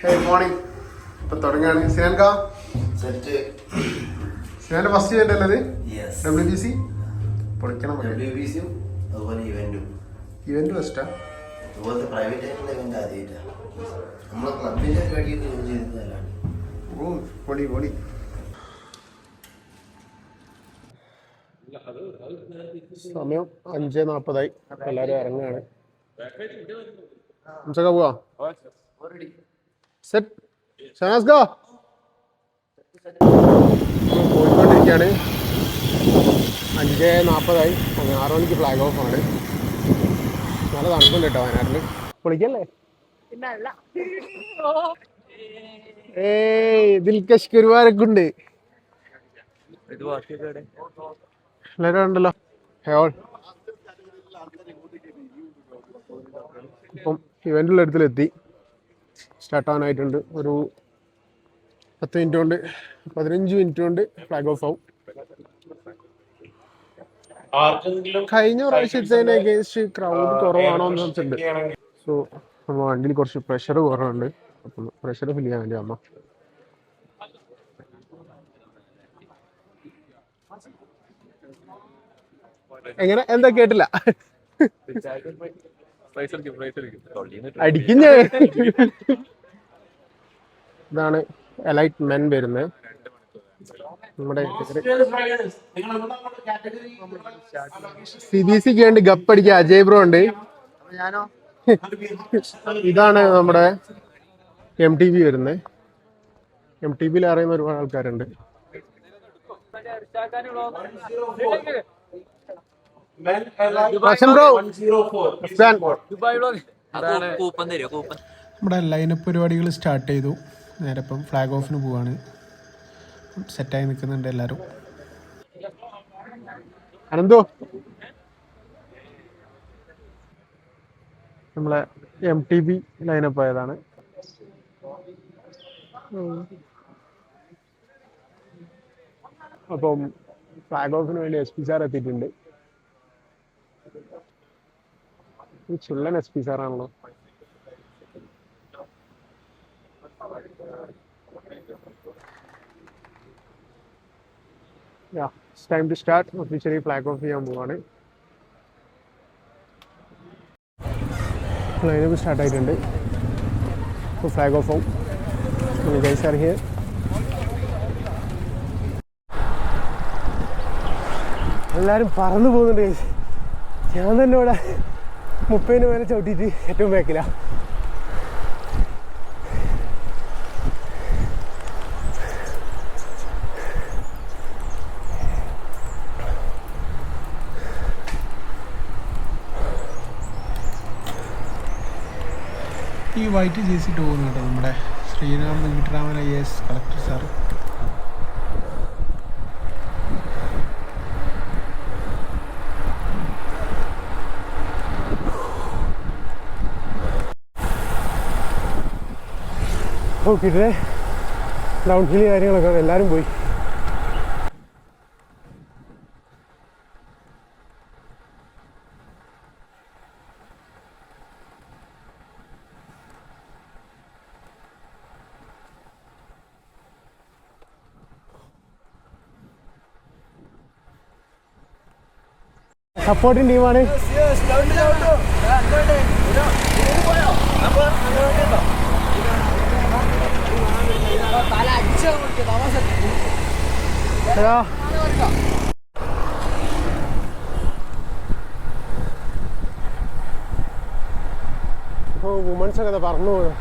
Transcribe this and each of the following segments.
ഹേ morning ഇപ്പൊ തുടങ്ങാണ്. സിനാൻക? സെറ്റ്. സിനാന്റെ ഫസ്റ്റ് ഇവന്റ് അല്ലത് യെസ് ഡബ്ല്യു ബി സി പൊളിക്കണം ഇവന്റ് ഫസ്റ്റാ ഓ പൊളി പൊളി. സമയം അഞ്ച് നാപ്പതായി. എല്ലാരും ഇറങ്ങാണ് ഹംസക്ക പോവാ? സെറ്റ്. ഷനാസ് ഗോ. പോയിക്കൊണ്ടിരിക്കുകയാണ്. അഞ്ച് നാൽപ്പതായി ആറ് മണിക്ക് ഫ്ലാഗ് ഓഫ് ആണ്. നല്ല തണുപ്പുണ്ട് കേട്ടോ വയനാട്ടിൽ പൊളിക്കല്ലേ ഏയ് ദിൽകഷ് കുരുവാരക്കുണ്ട് എല്ലാവരും ഉണ്ടല്ലോ. Hey all. ഇപ്പം ഇവന്റുള്ള അടുത്തിലെത്തി. സ്റ്റാർട്ട് ആവാനായിട്ടുണ്ട്. ഒരു പത്ത് മിനിറ്റ് കൊണ്ട് പതിനഞ്ച് മിനിറ്റ് കൊണ്ട് ഫ്ലാഗ് ഓഫ് ആവും. കഴിഞ്ഞ പ്രാവശ്യത്തേനെ അഗേൻസ്റ്റ് ക്രൗഡ് കുറവാണോ എന്ന് വെച്ചിട്ടുണ്ട് സോ നമ്മൾ വണ്ടിയിൽ കുറച്ച് പ്രഷർ കുറവുണ്ട്. അപ്പം പ്രഷർ ഫിൽ ചെയ്യാൻ വേണ്ടി അമ്മ എങ്ങനെ? എന്താ കേട്ടില്ല. അടിക്കുന്നേ ഞാൻ. ഇതാണ് എലൈറ്റ് മെൻ വരുന്നത്. നമ്മുടെ സി ബി സിക്ക് വേണ്ടി ഗപ്പടിക്കുക അജയ് ബ്രോ ഉണ്ട്. ഇതാണ് നമ്മുടെ എം ടി ബി വരുന്നത്. എം ടി ബിയിൽ അറിയുന്ന ഒരുപാട് ആൾക്കാരുണ്ട്. നമ്മുടെ ലൈനപ്പ് പരിപാടികൾ സ്റ്റാർട്ട് ചെയ്തു. നേരെ ഇപ്പം ഫ്ലാഗ് ഓഫിന് പോവാണ്. സെറ്റായി നിൽക്കുന്നുണ്ട് എല്ലാവരും അനന്തോ? നമ്മളെ എം ടി ബി ലൈനപ്പ് ആയതാണ്. അപ്പം ഫ്ലാഗ് ഓഫിന് വേണ്ടി എസ് പി സാർ എത്തിയിട്ടുണ്ട്. ചുള്ളൻ എസ് പി സാറാണല്ലോ Yeah, it's time to start. Officially flag off ചെയ്യാൻ പോവാണ് ലൈനപ്പ് സ്റ്റാർട്ട് ആയിട്ടുണ്ട്. ഇപ്പോൾ ഫ്ലാഗ് ഓഫ് ആവും ഗൈസ് ആർ ഹിയർ എല്ലാവരും പറന്നു പോകുന്നുണ്ട് ഗൈസ് ഞാൻ തന്നെ ഇവിടെ മുപ്പതിന് മേലെ ചവിട്ടിയിട്ട് ഏറ്റവും ബാക്കില വൈറ്റ് ജെ സി പോകുന്നു കേട്ടോ നമ്മുടെ Sriram Venkitaraman I S collector sir നോക്കിയിട്ട് ഡൗൺ ഹിൽ കാര്യങ്ങളൊക്കെ എല്ലാവരും പോയി. സപ്പോർട്ടിങ് ടീമാണ്. ഹലോ. വുമൻസ് ഒക്കെ പറഞ്ഞു പോകുന്നു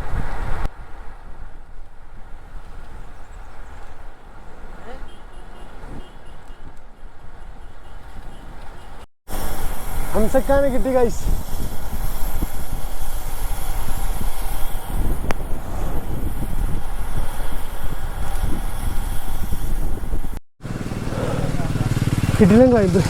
ഹംസക്കാനെ കിട്ടി കൈസ് കിട്ടിലും കഴിയുമ്പോൾ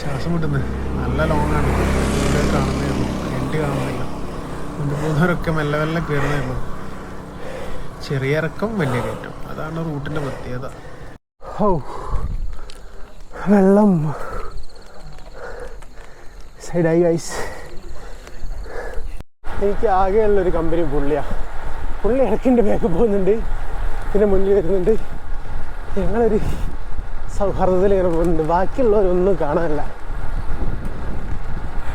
ശ്വാസം കിട്ടുന്നത് നല്ല ലോങ്ങാണ് കാണുന്നേ എൻഡ് കാണുന്നില്ല. മുമ്പ് പോകുന്നവരൊക്കെ മെല്ലെ മെല്ലെ കയറുന്നേ ചെറിയ ഇറക്കം വലിയ കയറ്റം. അതാണ് റൂട്ടിന്റെ പ്രത്യേകത. ഓ വെള്ളം. സൈഡായി ഗൈസ് എനിക്ക് ആകെയുള്ളൊരു കമ്പനി പുള്ളിയാണ് പുള്ളി ഇടയ്ക്കിന്റെ ബാക്ക് പോകുന്നുണ്ട്. പിന്നെ മുന്നിൽ വരുന്നുണ്ട്. ഞങ്ങളൊരു സൗഹാർദ്ദത്തിൽ ഇങ്ങനെ പോകുന്നുണ്ട്. ബാക്കിയുള്ളവരൊന്നും കാണാനില്ല.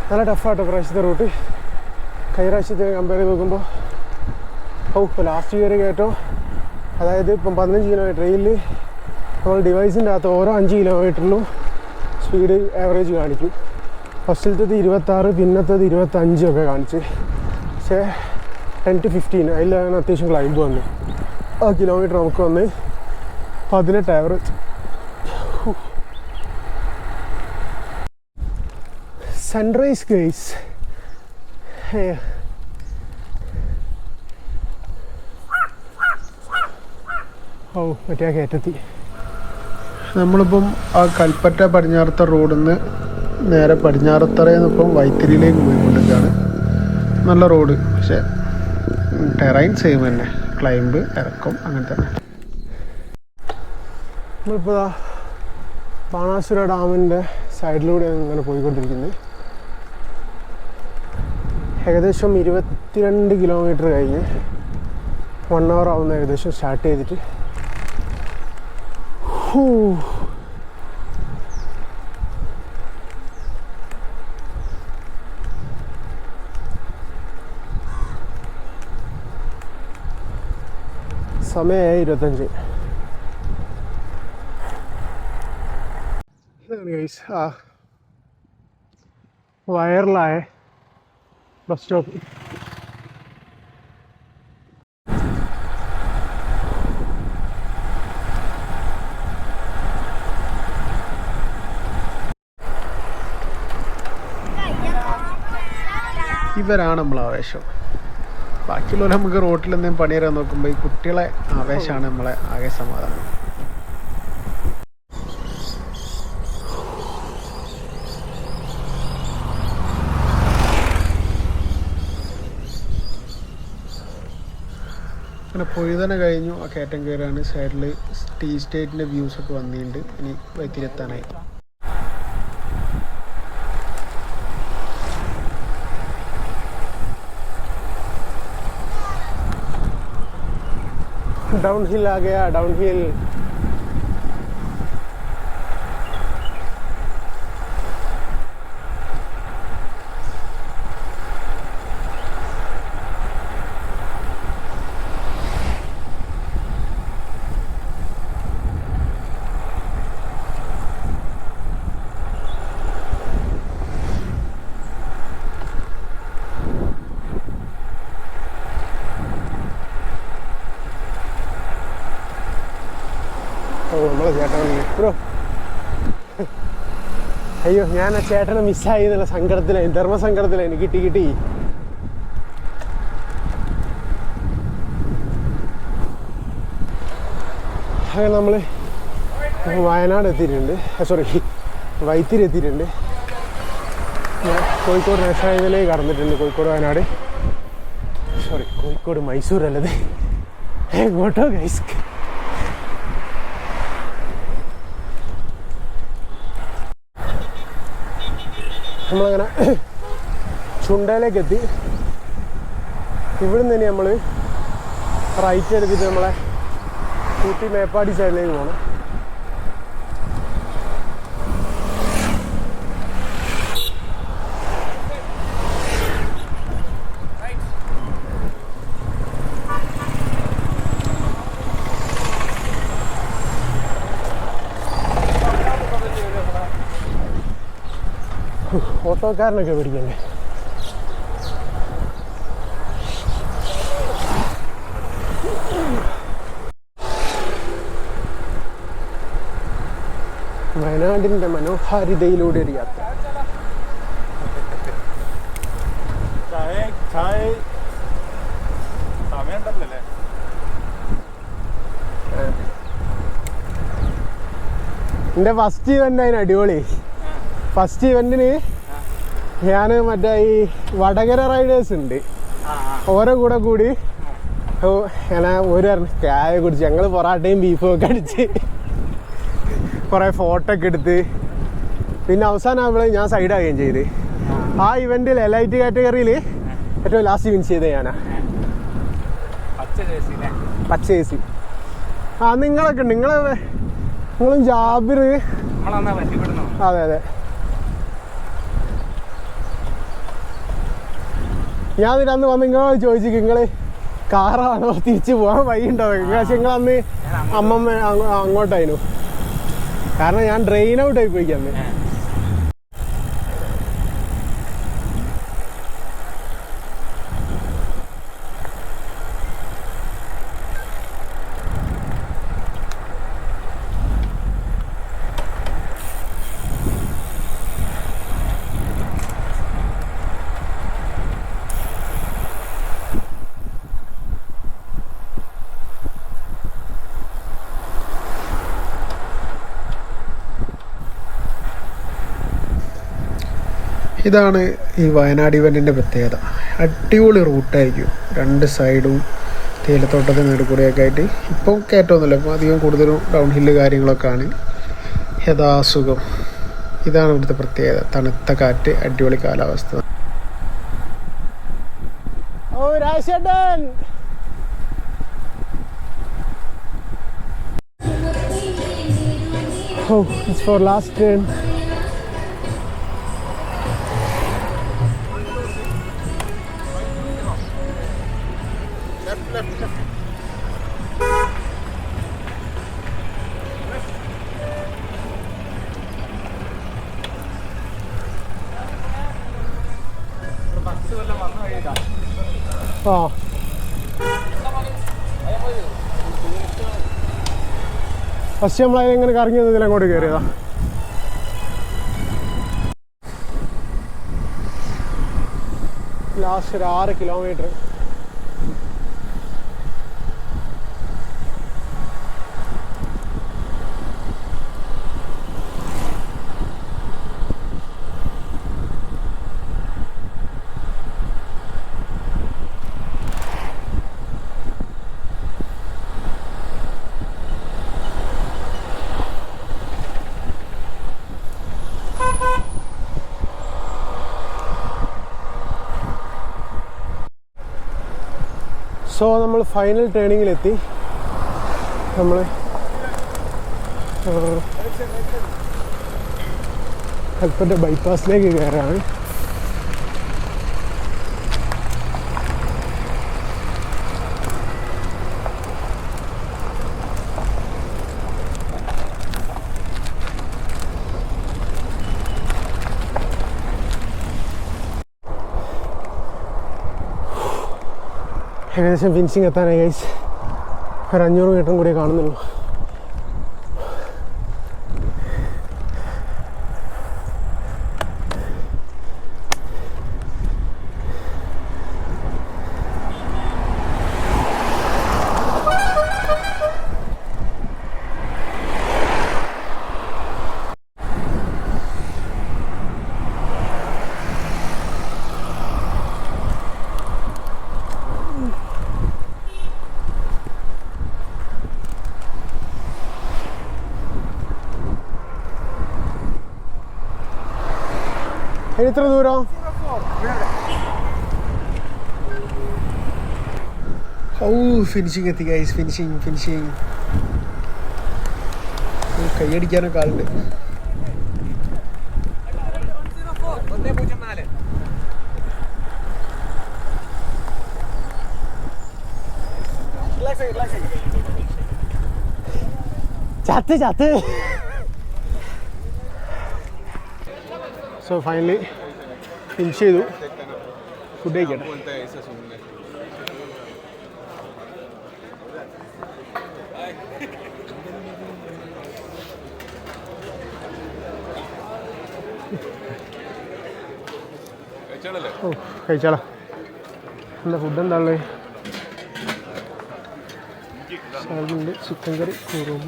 നല്ല ടഫായിട്ട് പ്രാവശ്യത്തെ റൂട്ട്. കഴിഞ്ഞ കമ്പയർ ചെയ്ത് നോക്കുമ്പോൾ ഓ ഇപ്പോൾ ലാസ്റ്റ് ഇയർ കേട്ടോ. അതായത് ഇപ്പം പതിനഞ്ച് കിലോമീറ്റർ ഇതിൽ നമ്മൾ ഡിവൈസിന്റെ അകത്ത് ഓരോ അഞ്ച് കിലോമീറ്ററിലും സ്പീഡ് ആവറേജ് കാണിക്കും. ഫസ്റ്റിലത്തത് ഇരുപത്താറ് പിന്നത്തേത് ഇരുപത്തഞ്ചൊക്കെ കാണിച്ച്. പക്ഷേ ടെൻ ടു ഫിഫ്റ്റീൻ അതിലാണ് അത്യാവശ്യം ക്ലൈംബ് വന്നു. ആ കിലോമീറ്റർ നമുക്ക് വന്ന് പതിനെട്ട് ആവറേജ് സൺറൈസ് ഗൈസ് ഓ മറ്റേ കയറ്റത്തി. നമ്മളിപ്പം ആ കൽപ്പറ്റ പടിഞ്ഞാറത്ത റോഡിൽ നിന്ന് നേരെ പടിഞ്ഞാറത്തറയിൽ നിന്ന് ഇപ്പം വൈത്തിരിയിലേക്ക് പോയിക്കൊണ്ടിരിക്കുകയാണ്. നല്ല റോഡ് പക്ഷേ ടെറൈൻ സെയിം തന്നെ. ക്ലൈംബ് ഇറക്കം അങ്ങനെ തന്നെ. നമ്മളിപ്പോൾ ബാണാസുര ഡാമിന്റെ സൈഡിലൂടെയാണ് ഇങ്ങനെ പോയിക്കൊണ്ടിരിക്കുന്നത്. ഏകദേശം ഇരുപത്തിരണ്ട് കിലോമീറ്റർ കഴിഞ്ഞ് വൺ അവർ ആവുന്ന ഏകദേശം സ്റ്റാർട്ട് ചെയ്തിട്ട്. സമയമായി ഇരുപത്തഞ്ച്. വയറിലായ ബസ് സ്റ്റോപ്പ് ഇവരാണ് നമ്മൾ ആവേശം. ബാക്കിയുള്ളവർ നമുക്ക് റോട്ടിൽ എന്തെങ്കിലും പണിയരാൻ നോക്കുമ്പോൾ ഈ കുട്ടികളെ ആവേശമാണ് നമ്മളെ ആകെ സമാധാനം. പൊഴുതന കഴിഞ്ഞു. ആ കയറ്റം കയറാണ്. സൈഡിൽ ടീ സ്റ്റേറ്റിന്റെ വ്യൂസ് ഒക്കെ വന്നിട്ടുണ്ട്. ഇനി വൈത്തിരിയെത്താനായി. ഡൗൺ ഹിൽ ആ ഡൗൺ ഹിൽ ബ്രോ അയ്യോ ഞാൻ ആ ചേട്ടനെ മിസ്സായി എന്നുള്ള സങ്കടത്തിലായി ധർമ്മസങ്കടത്തിലായി എനിക്ക് കിട്ടി കിട്ടി. അങ്ങനെ നമ്മൾ വയനാട് എത്തിയിട്ടുണ്ട്. സോറി വൈത്തിരി എത്തിയിട്ടുണ്ട്. ഞാൻ കോഴിക്കോട് നാഷണൽ ഹൈവേയിലേക്ക് കടന്നിട്ടുണ്ട് കോഴിക്കോട് വയനാട്. സോറി കോഴിക്കോട് മൈസൂർ അല്ലത് എങ്ങോട്ടോ ഗൈസ് നമ്മളങ്ങനെ ചുണ്ടയിലേക്ക് എത്തി ഇവിടുന്ന് തന്നെ നമ്മൾ റൈറ്റ് എടുത്തിട്ട് നമ്മളെ ഊട്ടി മേപ്പാടി സൈഡിലേക്ക് പോകണം ഓട്ടോക്കാരനൊക്കെ പിടിക്കണ്ടേ? വയനാടിന്റെ മനോഹാരിതയിലൂടെ ഒരു യാത്ര. എന്റെ എന്റെ ഫസ്റ്റ് ഇവന്റ് അതിന് അടിപൊളി ഫസ്റ്റ് ഇവന്റിന് ഞാൻ മറ്റേ ഈ വടകര റൈഡേഴ്സ് ഉണ്ട്. ഓരോ കൂടെ കൂടി ഞാൻ ഒരു ചായ കുടിച്ച് ഞങ്ങൾ പൊറാട്ടയും ബീഫും ഒക്കെ അടിച്ച് കുറേ ഫോട്ടോ ഒക്കെ എടുത്ത്. പിന്നെ അവസാനം അവിടെ ഞാൻ സൈഡാകുകയും ചെയ്ത്. ആ. ഇവന്റിൽ എലൈറ്റ് കാറ്റഗറിയിൽ ഏറ്റവും ലാസ്റ്റ് വിൻ ചെയ്തത് ഞാനാ. പച്ച ജേഴ്സിയിലെ പച്ച എ സി ആ നിങ്ങളൊക്കെ നിങ്ങളെ നിങ്ങളും ജാബിർ അതെ അതെ. ഞാൻ പിന്നെ അന്ന് വന്ന് നിങ്ങളോട് ചോദിച്ചു നിങ്ങൾ കാറാണോ തിരിച്ചു പോകാൻ വഴിയുണ്ടോ? പക്ഷെ നിങ്ങൾ അന്ന് അമ്മമ്മ അങ്ങ് അങ്ങോട്ടായിരുന്നു കാരണം ഞാൻ ഡ്രെയിൻ ഔട്ട് ആയി പോയി ഇതാണ് ഈ വയനാട് ഇവന്റിന്റെ പ്രത്യേകത. അടിപൊളി റൂട്ടായിരിക്കും രണ്ട് സൈഡും തേയിലത്തോട്ടത്തിന് നടുക്കൂടെയൊക്കെ ആയിട്ട്. ഇപ്പം കയറ്റമൊന്നുമില്ല. ഇപ്പം അധികം കൂടുതലും ഡൗൺ ഹില്ല് കാര്യങ്ങളൊക്കെ ആണ് യഥാസുഖം. ഇതാണ് ഇവിടുത്തെ പ്രത്യേകത. തണുത്ത കാറ്റ് അടിപൊളി കാലാവസ്ഥ. ഓ രാജേട്ടൻ! Oh, it's for last train. ആ. ഫസ്റ്റ് നമ്മൾ എങ്ങനെ കറങ്ങി വന്നതിൽ അങ്ങോട്ട് കയറിയതാ? ലാസ്റ്റ് ഒരു ആറ് കിലോമീറ്റർ സോ നമ്മൾ ഫൈനൽ ടേണിങ്ങിലെത്തി നമ്മൾ കൽപ്പറ്റ ബൈപ്പാസിലേക്ക് കയറാണ്. ഏകദേശം ഫിനിഷിങ് എത്താനായി ഗൈസ് ഒരു അഞ്ഞൂറ് മീറ്ററും കൂടി കാണുന്നുള്ളൂ. എത്ര ദൂരം? ഓ ഫിനിഷിങ് എത്തി ഗൈസ് ഫിനിഷിങ് ഫിനിഷിങ് കൈയടിക്കാനൊക്കെ ആളുണ്ട്. ചത്ത് ചത്ത്. സോ ഫൈനലി ഫിനിഷ് ചെയ്തു. ഫുഡ് കഴിക്കട്ടെ. ഓ കഴിച്ചാളാ. എന്താ ഫുഡ് എന്താ ഉള്ളത്? ചിക്കൻ കറി കുറുമ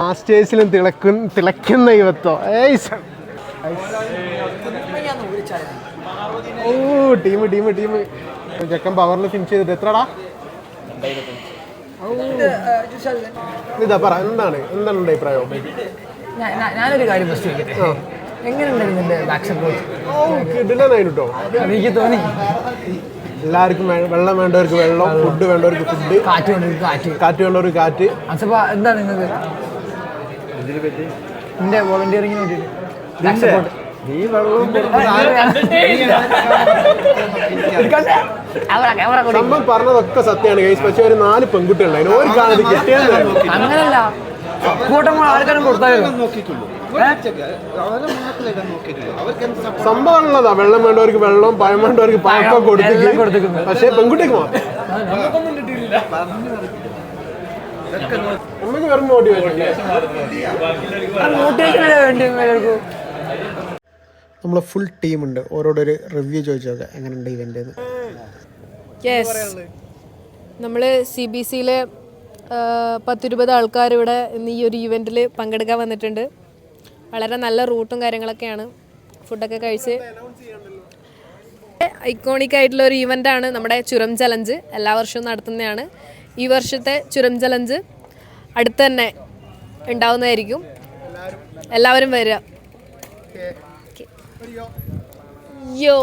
മാസ്റ്റേഴ്സിലും തിളക്കു തിളയ്ക്കുന്ന യുവത്വം. ഓ ടീം ടീം ടീം ചെക്കൻ പവറിൽ ഫിനിഷ് ചെയ്തിട്ട് എത്രടാ? ഇതാ പറ എന്താണ്? എന്താണ് അഭിപ്രായം? ഞാനൊരു കാര്യം ഫസ്റ്റ് ചോദിക്കട്ടെ? എങ്ങനെയുണ്ടായിരുന്നു എനിക്ക് തോന്നി. എല്ലാവർക്കും വെള്ളം വേണ്ടവർക്ക് വെള്ളം ഫുഡ് വേണ്ടവർക്ക് ഫുഡ് കാറ്റ് വേണ്ടവർക്ക് കാറ്റ്. കാറ്റ് വേണ്ടവർക്ക് കാറ്റ്. എന്താണ് നിങ്ങൾക്ക് എന്റെ വോളണ്ടിയറിങ്ങിന് വേണ്ടിയിട്ട്. നീ വെള്ളവും സംഭവം പറഞ്ഞതൊക്കെ സത്യമാണ് കൈസ് പക്ഷെ ഒരു നാല് പെൺകുട്ടികളുണ്ടായിരുന്നു ഒരു കാണത് കിട്ടിയത് അങ്ങനല്ല. സംഭവം ഉള്ളതാ. വെള്ളം വേണ്ടവർക്ക് വെള്ളം പഴം വേണ്ടവർക്ക് പഴക്കം കൊടുത്തിട്ടുണ്ട്. പക്ഷെ പെൺകുട്ടിക്ക് മാത്രം. നമുക്ക് വെറും മോട്ടിവേഷൻ മോട്ടിവേഷൻ വേണ്ടി എല്ലാവർക്കും നമ്മളെ ഫുൾ ടീമുണ്ട് ഓരോടൊരു റിവ്യൂ ചോദിച്ചോക്കെ എങ്ങനെയുണ്ട് ഇവന്റ് യെസ് നമ്മൾ സി ബി സിയിലെ പത്തിരുപത് ആൾക്കാർ ഇവിടെ ഇന്ന് ഈ ഒരു ഇവന്റിൽ പങ്കെടുക്കാൻ വന്നിട്ടുണ്ട്. വളരെ നല്ല റൂട്ടും കാര്യങ്ങളൊക്കെയാണ്. ഫുഡൊക്കെ കഴിച്ച്. ഐക്കോണിക് ആയിട്ടുള്ള ഒരു ഇവന്റാണ് നമ്മുടെ ചുരം ചലഞ്ച് എല്ലാ വർഷവും നടത്തുന്നതാണ്. ഈ വർഷത്തെ ചുരം ചലഞ്ച് അടുത്ത് തന്നെ ഉണ്ടാവുന്നതായിരിക്കും. എല്ലാവരും വരിക. യോ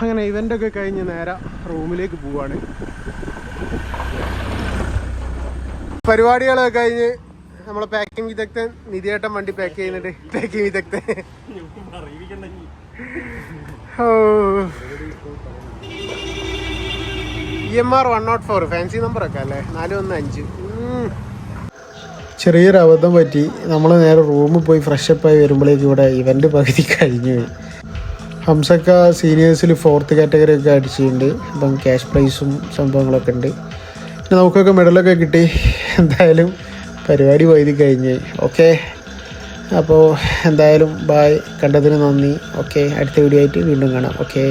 അങ്ങനെ ഇവന്റ് ഒക്കെ കഴിഞ്ഞ് നേരെ റൂമിലേക്ക് പോവാണ്. പരിപാടികളൊക്കെ കഴിഞ്ഞ് നമ്മളെ പാക്കിംഗ് വിദഗ്ധൻ നിധിയേട്ടൻ വണ്ടി പാക്ക് ചെയ്യുന്നുണ്ട്. പാക്കിംഗ് വിദഗ്ധൻ. E M R one nought four fancy number ഒക്കെ അല്ലേ? നാല് ഒന്ന് അഞ്ച്. ചെറിയൊരു അബദ്ധം പറ്റി. നമ്മൾ നേരെ റൂമിൽ പോയി ഫ്രഷപ്പായി വരുമ്പോഴേക്ക് ഇവിടെ ഇവന്റ് പകുതി കഴിഞ്ഞു പോയി. ഹംസക്ക സീനിയേഴ്സിൽ ഫോർത്ത് കാറ്റഗറി ഒക്കെ അടിച്ചിട്ടുണ്ട്. അപ്പം ക്യാഷ് പ്രൈസും സംഭവങ്ങളൊക്കെ ഉണ്ട്. പിന്നെ നമുക്കൊക്കെ മെഡലൊക്കെ കിട്ടി. എന്തായാലും പരിപാടി വൈകി കഴിഞ്ഞ് ഓക്കെ അപ്പോൾ എന്തായാലും ബായ് കണ്ടതിന് നന്ദി. ഓക്കെ അടുത്ത വീഡിയോ ആയിട്ട് വീണ്ടും കാണാം. ഓക്കെ